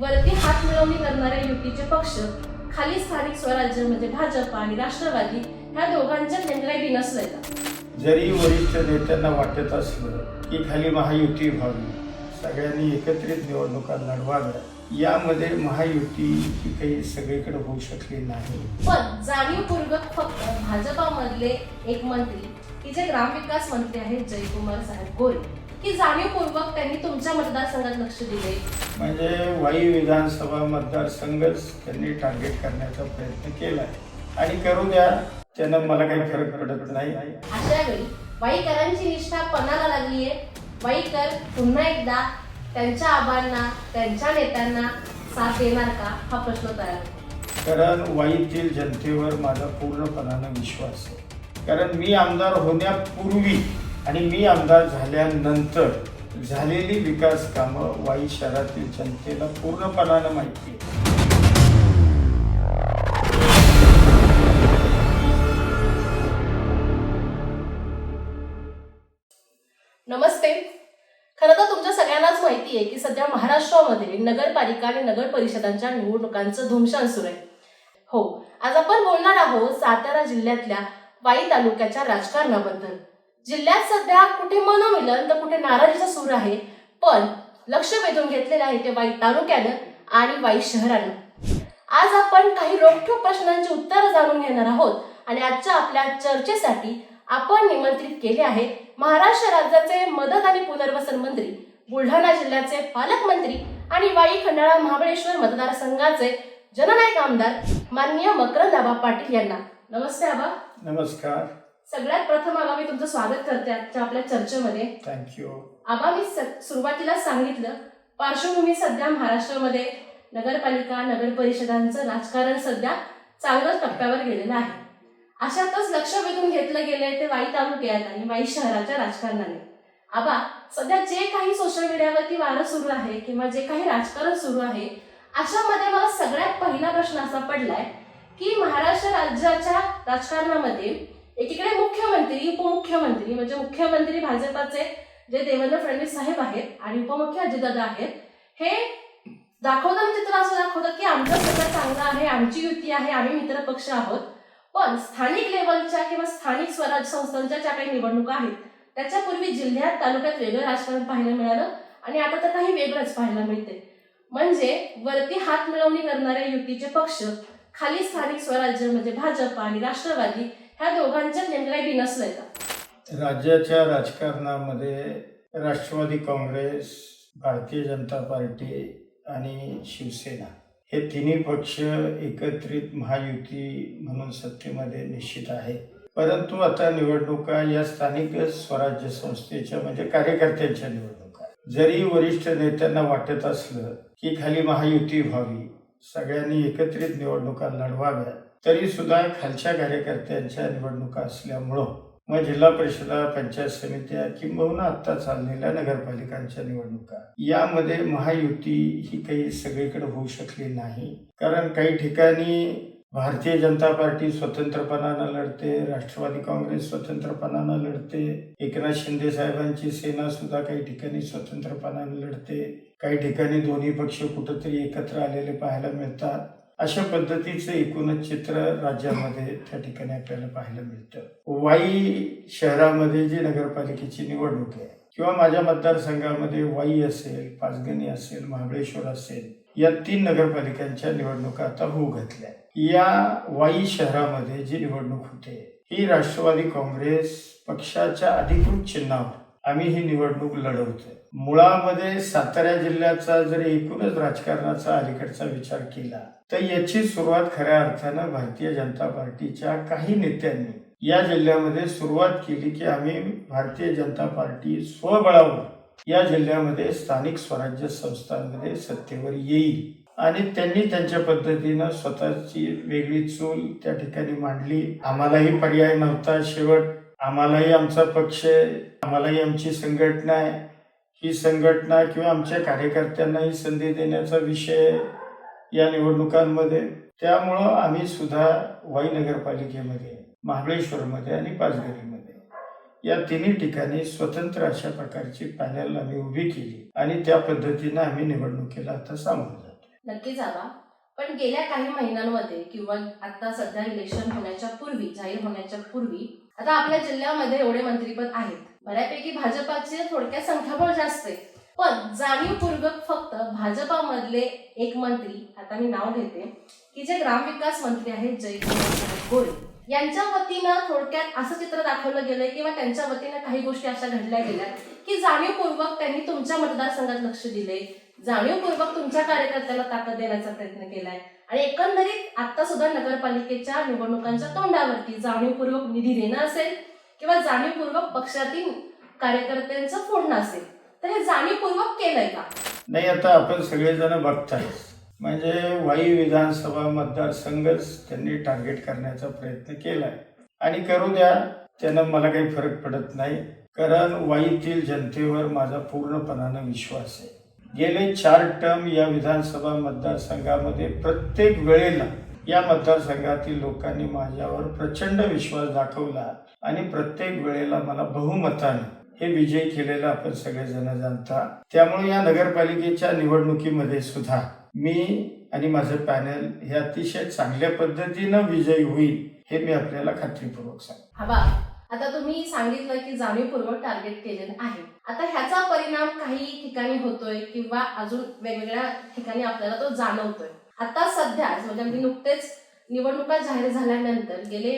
वरती हात मिळवणी करणारे युतीचे पक्ष खाली स्थानिक स्वराज्य म्हणजे भाजप आणि राष्ट्रवादी ह्या दोघांच्या केंद्राई नसलंय का? जरी वरिष्ठ नेत्यांना वाटत असलं की खाली महायुती व्हावी सगळ्यांनी एकत्रित निवडणुका लढवाव्या यामध्ये महायुती काही सगळीकडे होऊ शकली नाही. पण जाणीवपूर्वक फक्त भाजपामधले एक मंत्री की जे ग्रामविकास मंत्री आहेत जयकुमार साहेब गोरे. की जाणीवपूर्वक त्यांनी तुमच्या मतदारसंघात लक्ष दिले? म्हणजे वाई विधानसभा मतदारसंघच त्यांनी टार्गेट करण्याचा प्रयत्न केला. आणि करू द्या त्यानं मला काही फरक पडत नाही. अशा वेळी वाईकरांची निष्ठा पणाला लागलीये. वाईकर पुन्हा एकदा त्यांच्या आबांना त्यांच्या नेत्यांना साथ देणार का? हा प्रश्न तयार होतो. कारण वाईतील जनतेवर माझा पूर्णपणानं विश्वास आहे. कारण मी आमदार होण्यापूर्वी आणि मी आमदार झाल्यानंतर झालेली विकास कामं वाई शहरातील जनतेला पूर्णपणानं माहिती आहे. नमस्ते. खरं तर तुमच्या सगळ्यांनाच माहिती आहे की सध्या महाराष्ट्रामध्ये नगरपालिका आणि नगर परिषदांच्या निवडणुकांचं धुमशान सुरू आहे. हो आज आपण बोलणार आहोत सातारा जिल्ह्यातल्या वाई तालुक्याच्या राजकारणाबद्दल. जिल्ह्यात सध्या कुठे मनोमिलन तर कुठे नाराजीचा सूर आहे पण लक्ष वेधून घेतलेलं आहे ते वाई तालुक्यानं आणि वाई शहरानं. आज आपण काही रोखठोक प्रश्नांची उत्तरं जाणून घेणार आहोत आणि आजच्या आपल्या चर्चेसाठी आपण निमंत्रित केले आहे महाराष्ट्र राज्याचे मदत आणि पुनर्वसन मंत्री बुलढाणा जिल्ह्याचे पालकमंत्री आणि वाई खंडाळा महाबळेश्वर मतदारसंघाचे जननायक आमदार माननीय मकरंद आबा पाटील यांना. नमस्ते आबा. नमस्कार. सगळ्यात प्रथम आबा मी तुमचं स्वागत करते आजच्या आपल्या चर्चेमध्ये. थँक्यू आबा मी सुरुवातीला सांगितलं पार्श्वभूमी सध्या महाराष्ट्रामध्ये नगरपालिका नगर परिषदांचं राजकारण सध्या चांगल्याच टप्प्यावर गेलेलं आहे. अशातच लक्ष वेधून घेतलं गेलंय ते वाई तालुक्यात आणि वाई शहराच्या राजकारणाने. आबा सध्या जे काही सोशल मीडियावरती वारं सुरू आहे किंवा जे काही राजकारण सुरू आहे अशामध्ये मला सगळ्यात पहिला प्रश्न असा पडलाय की महाराष्ट्र राज्याच्या राजकारणामध्ये एकीकडे मुख्यमंत्री उपमुख्यमंत्री म्हणजे मुख्यमंत्री भाजपाचे जे देवेंद्र फडणवीस साहेब आहेत आणि उपमुख्य अजितदादा आहेत हे दाखवताना चित्र असं दाखवतात की आमचं सगळं चांगलं आहे आमची युती आहे आम्ही मित्र पक्ष आहोत. पण स्थानिक लेवलच्या किंवा स्थानिक स्वराज्य संस्थांच्या ज्या काही निवडणुका आहेत त्याच्यापूर्वी जिल्ह्यात तालुक्यात वेगळं राजकारण पाहायला मिळालं आणि आता तर काही वेगळंच पाहायला मिळते म्हणजे वरती हात मिळवणी करणाऱ्या युतीचे पक्ष खाली स्थानिक स्वराज्य म्हणजे भाजप आणि राष्ट्रवादी ह्या दोघांच्या नेमक्या नसलंय का? राज्याच्या राजकारणामध्ये राष्ट्रवादी काँग्रेस भारतीय जनता पार्टी आणि शिवसेना हे तिन्ही पक्ष एकत्रित महायुती म्हणून सत्तेमध्ये निश्चित आहे परंतु आता निवडणुका या स्थानिक स्वराज्य संस्थेच्या म्हणजे कार्यकर्त्यांच्या निवडणुका. जरी वरिष्ठ नेत्यांना वाटत असलं की खाली महायुती व्हावी सगळ्यांनी एकत्रित निवडणुका लढवाव्या तरी सुद्धा खालच्या कार्यकर्त्यांच्या निवडणुका असल्यामुळं मग जिल्हा परिषदा पंचायत समित्या किंबहुना आत्ता चाललेल्या नगरपालिकांच्या निवडणुका यामध्ये महायुती ही काही सगळीकडे होऊ शकली नाही. कारण काही ठिकाणी भारतीय जनता पार्टी स्वतंत्रपणानं लढते राष्ट्रवादी काँग्रेस स्वतंत्रपणानं लढते एकनाथ शिंदे साहेबांची सेना सुद्धा काही ठिकाणी स्वतंत्रपणानं लढते काही ठिकाणी दोन्ही पक्ष कुठंतरी एकत्र आलेले पाहायला मिळतात. अशा पद्धतीचं एकूणच चित्र राज्यामध्ये त्या ठिकाणी आपल्याला पाहायला मिळतं. वाई शहरामध्ये जी नगरपालिकेची निवडणूक आहे किंवा माझ्या मतदारसंघामध्ये वाई असेल पाचगणी असेल महाबळेश्वर असेल या तीन नगरपालिकांच्या निवडणुका आता होऊ घातल्या या वाई शहरामध्ये जी निवडणूक होते ही राष्ट्रवादी काँग्रेस पक्षाच्या अधिकृत चिन्हावर आम्ही ही निवडणूक लढवतोय. मुळामध्ये सातारा जिल्ह्याचा जर एकूणच राजकारणाचा अलीकडचा विचार केला तर याची सुरुवात खऱ्या अर्थानं भारतीय जनता पार्टीच्या काही नेत्यांनी या जिल्ह्यामध्ये सुरुवात केली की आम्ही भारतीय जनता पार्टी स्वबळावर या जिल्ह्यामध्ये स्थानिक स्वराज्य संस्थांमध्ये सत्तेवर येईल. आणि त्यांनी त्यांच्या पद्धतीनं स्वतःची वेगळी चूल त्या ठिकाणी मांडली. आम्हालाही पर्याय नव्हता. शेवट आम्हालाही आमचा पक्ष आहे आम्हालाही आमची संघटना आहे. ही संघटना किंवा आमच्या कार्यकर्त्यांनाही संधी देण्याचा विषय या निवडणुकांमध्ये. त्यामुळं आम्ही सुद्धा वाई नगरपालिकेमध्ये महाबळेश्वरमध्ये आणि पाचगणीमध्ये या तिन्ही ठिकाणी स्वतंत्र अशा प्रकारची पॅनल आम्ही उभी केली आणि त्या पद्धतीनं आम्ही निवडणुकीला आता सामोरं जातो नक्की जावा पण गेल्या काही महिन्यांमध्ये किंवा आता सध्या इलेक्शन होण्याच्या पूर्वी जाहीर होण्याच्या पूर्वी आता आपल्या जिल्ह्यामध्ये एवढे मंत्रीपद आहेत. बऱ्यापैकी भाजपाचे थोडक्यात संख्याबळ जास्त आहे. पण जाणीवपूर्वक फक्त भाजपामधले एक मंत्री आता मी नाव घेते की जे ग्रामविकास मंत्री आहेत जयकुमार गोरे. यांच्या वतीनं थोडक्यात असं चित्र दाखवलं गेलंय किंवा त्यांच्या वतीनं काही गोष्टी अशा घडल्या गेल्या की जाणीवपूर्वक त्यांनी तुमच्या मतदारसंघात लक्ष दिले जाणीवपूर्वक तुमच्या कार्यकर्त्याला ताकद देण्याचा प्रयत्न केलाय. आणि एकंदरीत आता सुद्धा नगरपालिकेच्या निवडणुकांच्या तोंडावरती जाणीवपूर्वक निधी देणं असेल किंवा जाणीवपूर्वक पक्षातील कार्यकर्त्यांचं फोडणं असेल तर हे जाणीवपूर्वक केलंय का? नाही आता आपण सगळेजण बघताय म्हणजे वाई विधानसभा मतदारसंघच त्यांनी टार्गेट करण्याचा प्रयत्न केलाय. आणि करू द्या त्यानं मला काही फरक पडत नाही. कारण वाईतील जनतेवर माझा पूर्णपणानं विश्वास आहे. गेले चार टर्म या विधानसभा मतदारसंघामध्ये प्रत्येक वेळेला या मतदारसंघातील लोकांनी माझ्यावर प्रचंड विश्वास दाखवला आणि प्रत्येक वेळेला मला बहुमताने हे विजय केलेलं आपण सगळेजण जाणता. त्यामुळे या नगरपालिकेच्या निवडणुकीमध्ये सुद्धा मी आणि माझं पॅनल हे अतिशय चांगल्या पद्धतीनं विजयी होईल हे मी आपल्याला खात्रीपूर्वक सांगतो. आता तुम्ही सांगितलं की जाणीवपूर्वक टार्गेट केलेलं आहे. आता ह्याचा परिणाम काही ठिकाणी होतोय किंवा अजून वेगवेगळ्या ठिकाणी आपल्याला तो जाणवतोय. आता सध्या म्हणजे अगदी नुकतेच निवडणुका जाहीर झाल्यानंतर गेले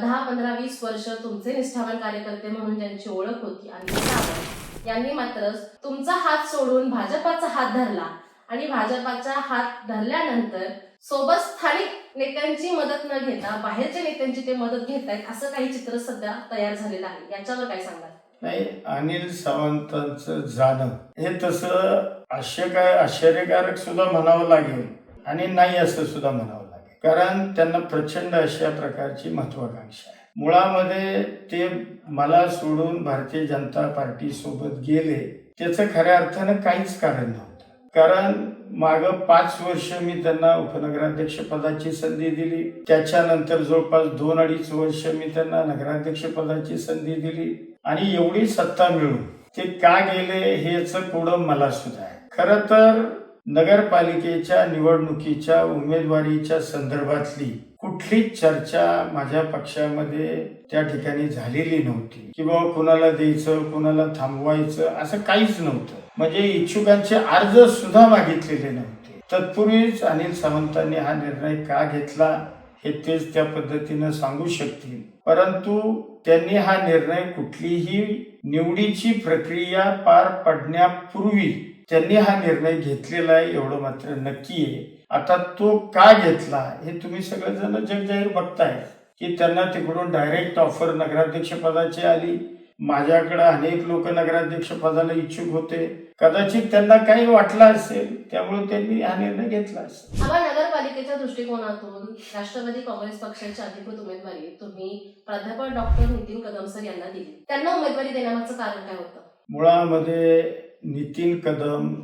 दहा पंधरा वीस वर्ष तुमचे निष्ठावान कार्यकर्ते म्हणून ज्यांची ओळख होती आणि सावंत यांनी मात्र तुमचा हात सोडून भाजपाचा हात धरला. आणि भाजपाचा हात धरल्यानंतर सोबत स्थानिक नेत्यांची मदत न घेता बाहेरच्या नेत्यांची ते मदत घेत आहेत असं काही चित्र सध्या तयार झालेलं आहे. याच्यावर काय सांगाल? नाही अनिल सावंतांचं जाणं. हे तसं आश्चर्य आश्चर्यकारक सुद्धा म्हणावं लागेल आणि नाही असं सुद्धा म्हणावं लागेल. कारण त्यांना प्रचंड अशा प्रकारची महत्वाकांक्षा आहे. मुळामध्ये ते मला सोडून भारतीय जनता पार्टी सोबत गेले त्याचं खऱ्या अर्थानं काहीच कारण नव्हतं. कारण माग पाच वर्ष मी त्यांना उपनगराध्यक्ष पदाची संधी दिली. त्याच्यानंतर जवळपास दोन अडीच वर्ष मी त्यांना नगराध्यक्ष पदाची संधी दिली. आणि एवढी सत्ता मिळून ते का गेले हेच कोडं मला सुद्धा आहे. खर तर नगरपालिकेच्या निवडणुकीच्या उमेदवारीच्या संदर्भातली कुठलीच चर्चा माझ्या पक्षामध्ये त्या ठिकाणी झालेली नव्हती. की बाबा कुणाला द्यायचं कुणाला थांबवायचं असं काहीच नव्हतं. म्हणजे इच्छुकांचे अर्ज सुद्धा मागितलेले नव्हते. तत्पूर्वीच अनिल सावंतांनी हा निर्णय का घेतला हे तेच त्या पद्धतीनं सांगू शकतील. परंतु त्यांनी हा निर्णय कुठलीही निवडीची प्रक्रिया पार पडण्यापूर्वी त्यांनी हा निर्णय घेतलेला आहे एवढं मात्र नक्की आहे. आता तो का घेतला हे तुम्ही सगळेजण जगजाहीर बघताय. की त्यांना तिकडून डायरेक्ट ऑफर नगराध्यक्ष पदाची आली. माझ्याकडे अनेक लोक नगराध्यक्ष पदाला इच्छुक होते. कदाचित त्यांना काही वाटलं असेल त्यामुळे त्यांनी हा निर्णय घेतला असेल. आम्हा नगरपालिकेच्या दृष्टिकोनातून राष्ट्रवादी काँग्रेस पक्षाची अधिकृत उमेदवारी तुम्ही प्राध्यापक डॉक्टर नितीन कदम सर यांना दिली. त्यांना उमेदवारी देण्यामागचं कारण काय होतं? मुळामध्ये नितीन कदम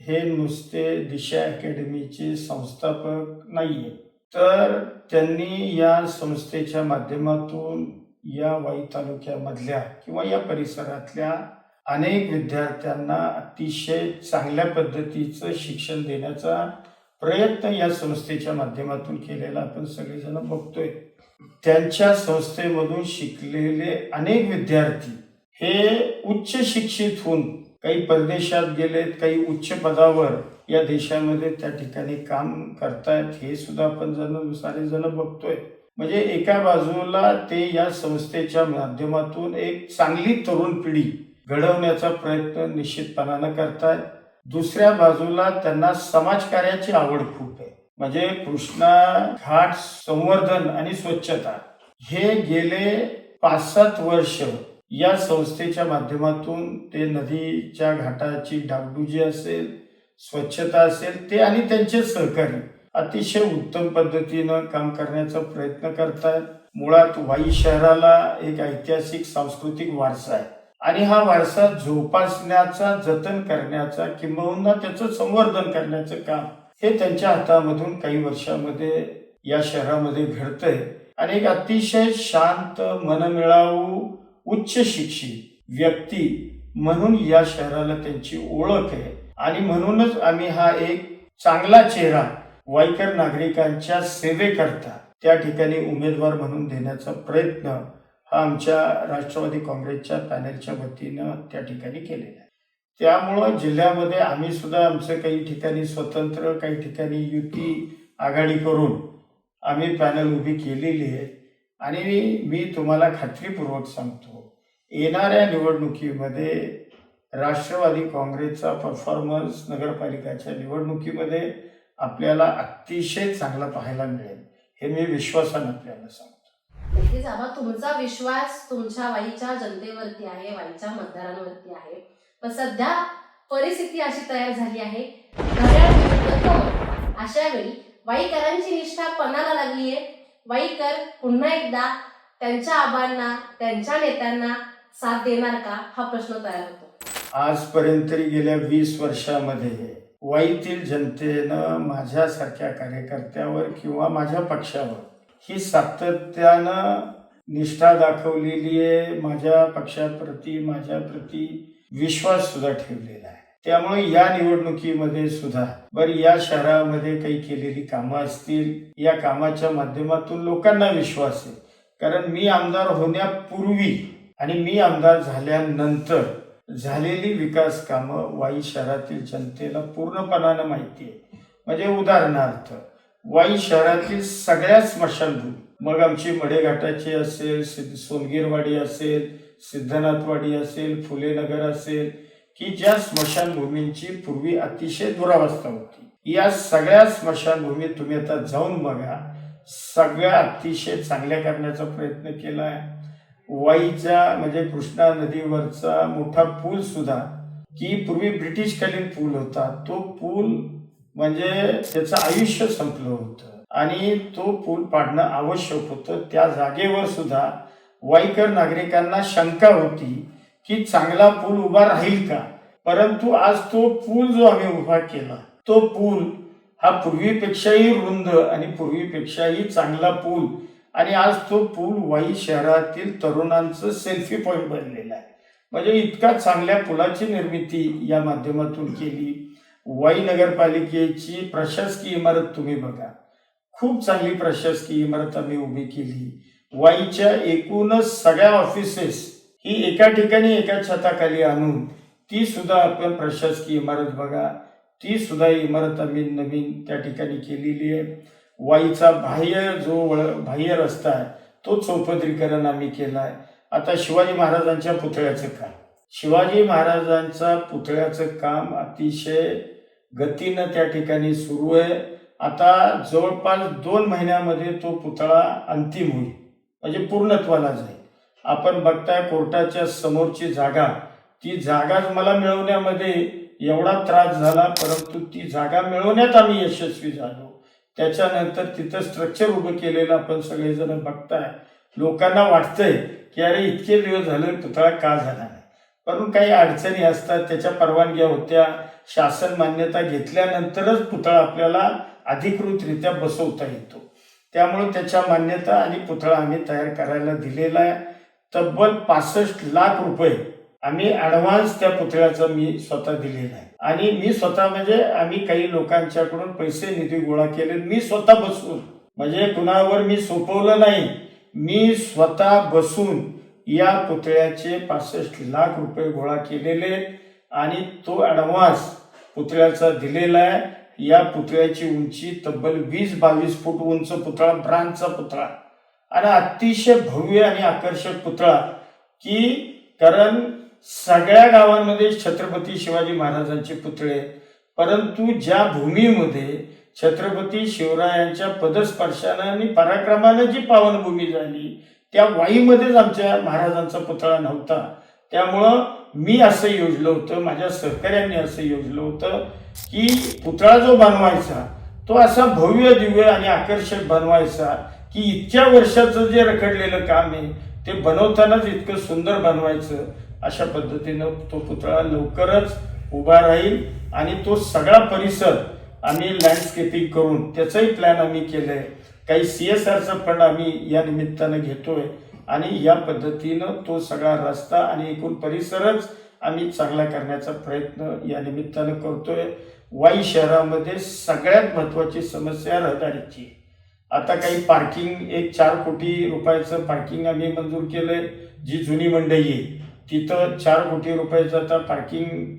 हे नुसते दिशा अकॅडमीचे संस्थापक नाहीये. तर त्यांनी या संस्थेच्या माध्यमातून या वाई तालुक्यामधल्या किंवा या परिसरातल्या अनेक विद्यार्थ्यांना अतिशय चांगल्या पद्धतीचं शिक्षण देण्याचा प्रयत्न या संस्थेच्या माध्यमातून केलेला आपण सगळेजण बघतोय. त्यांच्या संस्थेमधून शिकलेले अनेक विद्यार्थी हे उच्च शिक्षित होऊन काही परदेशात गेलेत काही उच्च पदावर या देशामध्ये त्या ठिकाणी काम करतायत हे सुद्धा आपण जण सारे जण बघतोय. म्हणजे एका बाजूला ते या संस्थेच्या माध्यमातून एक चांगली तरुण पिढी घडवण्याचा प्रयत्न निश्चितपणानं करतायत दुसऱ्या बाजूला त्यांना समाजकार्याची आवड खूप आहे. म्हणजे कृष्णा घाट संवर्धन आणि स्वच्छता हे गेले पाच सात वर्ष. या संस्थेच्या माध्यमातून ते नदीच्या घाटाची डागडुजी असेल स्वच्छता असेल ते आणि त्यांचे सहकारी अतिशय उत्तम पद्धतीनं काम करण्याचा प्रयत्न करतात मुळात वाई शहराला एक ऐतिहासिक सांस्कृतिक वारसा आहे. आणि हा वारसा जोपासण्याचा जतन करण्याचा किंबहुना त्याचं संवर्धन करण्याचं काम हे त्यांच्या हातामधून काही वर्षामध्ये या शहरामध्ये घडतंय. आणि एक अतिशय शांत मनमिळावू उच्च शिक्षित व्यक्ती म्हणून या शहराला त्यांची ओळख आहे. आणि म्हणूनच आम्ही हा एक चांगला चेहरा वाईकर नागरिकांच्या सेवेकरता त्या ठिकाणी उमेदवार म्हणून देण्याचा प्रयत्न आमच्या राष्ट्रवादी काँग्रेसच्या पॅनलच्या वतीनं त्या ठिकाणी केलेला आहे. त्यामुळं जिल्ह्यामध्ये आम्ही सुद्धा आमचं काही ठिकाणी स्वतंत्र काही ठिकाणी युती आघाडी करून आम्ही पॅनल उभी केलेली आहे. आणि मी तुम्हाला खात्रीपूर्वक सांगतो येणाऱ्या निवडणुकीमध्ये राष्ट्रवादी काँग्रेसचा परफॉर्मन्स नगरपालिकाच्या निवडणुकीमध्ये आपल्याला अतिशय चांगला पाहायला मिळेल हे मी विश्वासानं आपल्याला सांगतो. नक्कीच आबा तुमचा विश्वास तुमच्या वाईच्या जनतेवरती आहे वाईच्या मतदारांवरती आहे. पण सध्या परिस्थिती अशी तयार झाली आहे. अशा वेळी वाईकरांची निष्ठा पणाला लागली आहे वाईकर पुन्हा एकदा त्यांच्या आबांना त्यांच्या नेत्यांना साथ देणार का हा प्रश्न तयार होतो. आजपर्यंत तरी गेल्या वीस वर्षामध्ये वाईतील जनतेनं माझ्यासारख्या कार्यकर्त्यावर किंवा माझ्या पक्षावर ही सातत्यानं निष्ठा दाखवलेली आहे माझ्या पक्षाप्रती माझ्याप्रती विश्वास सुद्धा ठेवलेला आहे. त्यामुळे या निवडणुकीमध्ये सुद्धा बरं या शहरामध्ये काही केलेली कामं असतील या कामाच्या माध्यमातून लोकांना विश्वास आहे. कारण मी आमदार होण्यापूर्वी आणि मी आमदार झाल्यानंतर झालेली विकास कामं वाई शहरातील जनतेला पूर्णपणानं माहिती आहे. म्हणजे उदाहरणार्थ वाई शहरातील सगळ्या स्मशानभूमी मग आमची मडेघाटाची असेल सोनगीरवाडी असेल सिद्धनाथवाडी असेल फुलेनगर असेल की ज्या स्मशानभूमींची पूर्वी अतिशय दुरावस्था होती. या सगळ्या स्मशानभूमीत तुम्ही आता जाऊन बघा सगळ्या अतिशय चांगल्या करण्याचा प्रयत्न केला आहे वाईचा म्हणजे कृष्णा नदीवरचा मोठा पूल सुद्धा की पूर्वी ब्रिटिशकालीन पूल होता तो पूल म्हणजे त्याचं आयुष्य संपलं होतं. आणि तो पूल पाडणं आवश्यक होतं. त्या जागेवर सुद्धा वाईकर नागरिकांना शंका होती की चांगला पूल उभा राहील का? परंतु आज तो पूल जो आम्ही उभा केला तो पूल हा पूर्वीपेक्षाही रुंद आणि पूर्वीपेक्षाही चांगला पूल. आणि आज तो पूल वाई शहरातील तरुणांचं सेल्फी पॉईंट बनलेला आहे. म्हणजे इतका चांगल्या पुलाची निर्मिती या माध्यमातून केली. वाई नगरपालिकेची प्रशासकीय इमारत तुम्ही बघा. खूप चांगली प्रशासकीय इमारत आम्ही उभी केली. वाईच्या एकूणच सगळ्या ऑफिसेस ही एका ठिकाणी एका छताखाली आणून ती सुद्धा आपण प्रशासकीय इमारत बघा. ती सुद्धा इमारत आम्ही नवीन त्या ठिकाणी केलेली आहे. वाईचा बाह्य जो वळ बाह्य रस्ता आहे तो चौपदरीकरण आम्ही केला आहे आता शिवाजी महाराजांच्या पुतळ्याचं काम. शिवाजी महाराजांचा पुतळ्याचं काम अतिशय गतीनं त्या ठिकाणी सुरू आहे. आता जवळपास दोन महिन्यामध्ये तो पुतळा अंतिम होईल. म्हणजे पूर्णत्वाला जाईल. आपण बघताय कोर्टाच्या समोरची जागा. ती जागाच मला मिळवण्यामध्ये एवढा त्रास झाला परंतु ती जागा मिळवण्यात आम्ही यशस्वी झालो. त्याच्यानंतर तिथं स्ट्रक्चर उभं केलेलं आपण सगळेजण बघताय. लोकांना वाटतंय की अरे इतके दिवस झाले पुतळा का झाला नाही परंतु काही अडचणी असतात त्याच्या परवानग्या होत्या. शासन मान्यता घेतल्यानंतरच पुतळा आपल्याला अधिकृतरित्या बसवता येतो. त्यामुळे त्याच्या मान्यता आणि पुतळा आम्ही तयार करायला दिलेला आहे. तब्बल पासष्ट लाख रुपये आम्ही ॲडव्हान्स त्या पुतळ्याचा मी स्वतः दिलेला आहे. आणि मी स्वतः म्हणजे आम्ही काही लोकांच्याकडून पैसे निधी गोळा केले मी स्वतः बसून. म्हणजे कुणावर मी सोपवलं नाही. मी स्वतः बसून या पुतळ्याचे पासष्ट लाख रुपये गोळा केलेले आणि तो ॲडव्हान्स पुतळ्याचा दिलेला आहे. या पुतळ्याची उंची तब्बल वीस बावीस फूट उंच पुतळा ब्रांचचा पुतळा. आणि अतिशय भव्य आणि आकर्षक पुतळा की कारण सगळ्या गावांमध्ये छत्रपती शिवाजी महाराजांचे पुतळे परंतु ज्या भूमीमध्ये छत्रपती शिवरायांच्या पदस्पर्शानं आणि पराक्रमानं जी पावनभूमी झाली त्या वाईमध्येच आमच्या महाराजांचा पुतळा नव्हता. त्यामुळं मी असं योजलं होतं माझ्या सहकाऱ्यांनी असं योजलं होतं की पुतळा जो बनवायचा तो असा भव्य दिव्य आणि आकर्षक बनवायचा की इतक्या वर्षाचं जे रखडलेलं काम आहे ते बनवतानाच इतकं सुंदर बनवायचं. अशा पद्धतीनं तो पुतळा लवकरच उभा राहील आणि तो सगळा परिसर आम्ही लँडस्केपिंग करून त्याचाही प्लॅन आम्ही केलंय. काही सी एस आरचा फंड आम्ही या निमित्तानं घेतोय. आणि या पद्धतीनं तो सगळा रस्ता आणि एकूण परिसरच आम्ही चांगला करण्याचा प्रयत्न या निमित्तानं करतोय. वाई शहरामध्ये सगळ्यात महत्वाची समस्या रहदारीची आहे. आता काही पार्किंग एक चार कोटी रुपयाचं पार्किंग आम्ही मंजूर केलंय. जी जुनी मंडई आहे तिथं चार कोटी रुपयाचं आता पार्किंग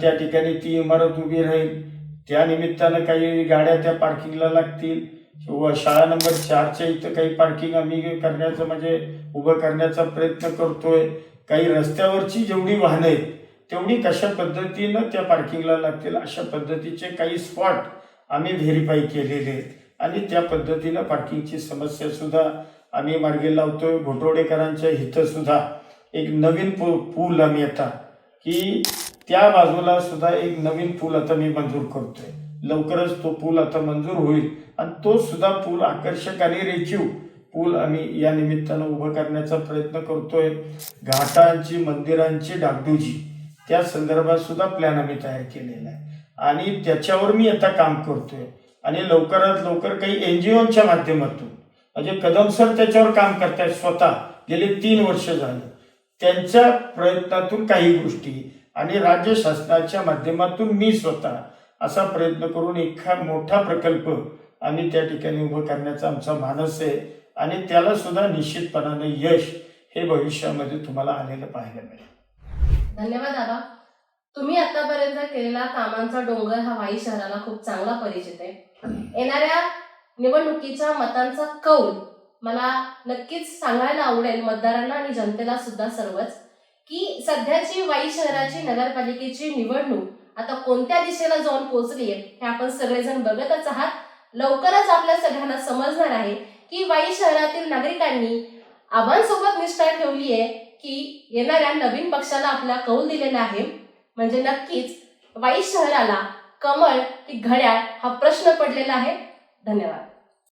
त्या ठिकाणी ती इमारत उभी राहील. त्या निमित्तानं काही गाड्या त्या पार्किंगला लागतील. किंवा शाळा नंबर चारच्या इथं काही पार्किंग आम्ही करण्याचं म्हणजे उभं करण्याचा प्रयत्न करतोय. काही रस्त्यावरची जेवढी वाहनं आहेत तेवढी कशा पद्धतीनं त्या पार्किंगला लागतील अशा पद्धतीचे काही स्पॉट आम्ही व्हेरीफाय केलेले आहेत. आणि त्या पद्धतीनं पार्किंगची समस्या सुद्धा आम्ही मार्गी लावतोय. घोटवडेकरांच्या हिथं सुद्धा एक नवीन पू पूल आम्ही आता की त्या बाजूला सुद्धा एक नवीन पूल आता मी मंजूर करतोय. लवकरच तो पूल आता मंजूर होईल. आणि तो सुद्धा पूल आकर्षक आणि रेखीव पूल आम्ही या निमित्तानं उभं करण्याचा प्रयत्न करतोय. घाटांची मंदिरांची डागडुजी. त्या संदर्भात सुद्धा प्लॅन आम्ही तयार केलेला आहे. आणि त्याच्यावर मी आता काम करतोय. आणि लवकरात लवकर काही एन जी ओच्या माध्यमातून म्हणजे कदम सर त्याच्यावर काम करतायत स्वतः गेले तीन वर्ष झालं. त्यांच्या प्रयत्नातून काही गोष्टी आणि राज्य शासनाच्या माध्यमातून मी स्वतः असा प्रयत्न करून एका मोठा प्रकल्प आम्ही त्या ठिकाणी उभं करण्याचा आमचा मानस आहे आणि त्याला सुद्धा निश्चितपणाने यश हे भविष्यामध्ये तुम्हाला आलेलं पाहायला मिळेल. धन्यवाद दादा. तुम्ही आतापर्यंत केलेला कामांचा डोंगर हा वाई शहराला खूप चांगला परिचित आहे. येणाऱ्या निवडणुकीच्या मतांचा कौल मला नक्कीच सांगायला आवडेल मतदारांना आणि जनतेला सुद्धा सर्वच की सध्याची वाई शहराची नगरपालिकेची निवडणूक आता कोणत्या दिशेला जाऊन पोहोचली हे आपण सगळेजण बघतच आहात. लवकरच आपल्या सगळ्यांना समजणार आहे की वाई शहरातील नागरिकांनी आव्हानसोबत निष्ठा ठेवली आहे की येणाऱ्या नवीन पक्षाला आपला कौल दिलेला आहे म्हणजे नक्कीच वाई शहराला कमळ की घड्याळ हा प्रश्न पडलेला आहे. धन्यवाद.